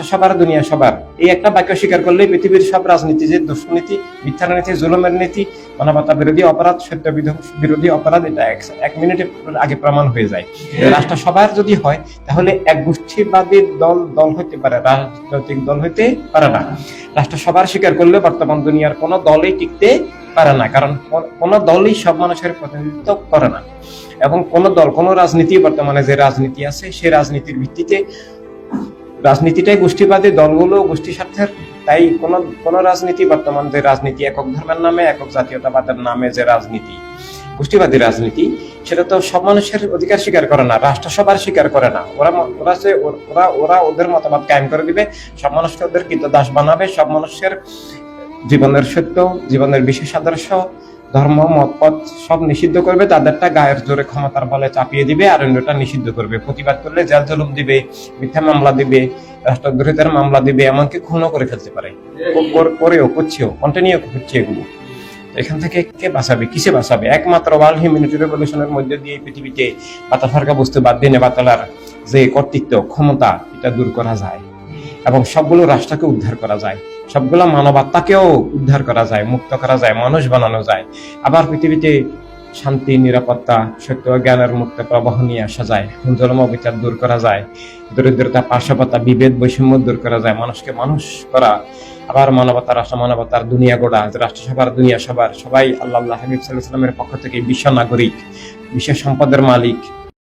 রাষ্ট্র সবার দুনিয়া সবার। এই একটা বাক্য স্বীকার করলে পৃথিবীর সব রাজনীতি যে দুষ্নীতি মিথ্যার নীতি জুলুমের নীতি মানবতা বিরোধী অপরাধ সত্য বিরোধী অপরাধ এটা এক- মিনিটে আগে প্রমাণ হয়ে যায়। রাষ্ট্র সবার যদি হয় তাহলে এক গোষ্ঠীবাদী দল দল হইতে পারে রাজনৈতিক দল হইতে পারে না। রাষ্ট্র সবার স্বীকার করলে বর্তমান দুনিয়ার কোনো দলই টিকতে পারে না কারণ কোন- কোনো দলই সব মানুষের প্রতিনিধিত্ব করে না। এবং কোন দল কোন রাজনীতি বর্তমানে যে রাজনীতি আছে সেই রাজনীতির ভিত্তিতে রাজনীতিটাই গোষ্ঠীবাদী দলগুলো গোষ্ঠী স্বার্থের তাই কোন কোন রাজনীতি বর্তমান যে রাজনীতি, একক ধর্মের নামে, একক জাতীয়তাবাদের নামে যে রাজনীতি, গোষ্ঠীবাদী রাজনীতি, সেটা তো সব মানুষের অধিকার স্বীকার করে না, রাষ্ট্র সবার স্বীকার করে না। ওরা ওরা যে, ওরা ওরা ওদের মতামত কায়েম করে দিবে, সব মানুষকে ওদের কৃত দাস বানাবে, সব মানুষের জীবনের সত্য, জীবনের বিশেষ আদর্শ ধর্ম, মতপথ সব নিষিদ্ধ করবে, তাদেরটা গায়ের জোরে ক্ষমতার বলে চাপিয়ে দিবে আর অন্যটা নিষিদ্ধ করবে। প্রতিবাদ করলে জেল জুলুম দিবে, মিথ্যা মামলা দিবে রাষ্ট্রদ্রোহিতার মামলা দিবে, এমনকি খুনও করে ফেলতে পারে। করেও করছেও কন্টিনিউ হচ্ছে এগুলো। এখান থেকে কে বাঁচাবে, কিসে বাঁচাবে? একমাত্র ওয়ার্ল্ড হিউম্যানিটি রেভলিউশনের মধ্যে দিয়ে পৃথিবীতে বাতা ফারকা বস্তু বাদ দিয়ে নেবাতলার যে কর্তৃত্ব, ক্ষমতা, এটা দূর করা যায়। এবং সবগুলো রাষ্ট্রকে উদ্ধার করা যায়। সবগুলো মানবাত্মাকেও উদ্ধার করা যায়, মুক্ত করা যায়, মানুষ বানানো যায়। আবার পৃথিবীতে শান্তি, নিরাপত্তা, সত্য জ্ঞানের মুক্ত প্রবাহ নিয়ে আসা যায়, জলম বিচার দূর করা যায়, দরিদ্রতা পার্শ্বতা বিভেদ, বৈষম্য দূর করা যায়, মানুষকে মানুষ করা, আবার মানবতা, রাষ্ট্র, মানবতার দুনিয়া গোড়া, রাষ্ট্রসভার দুনিয়া সবার সবাই আল্লাহ হাবিব সাল্লাহ সাল্লামের পক্ষ থেকে বিশ্ব নাগরিক, বিশ্ব সম্পদের মালিক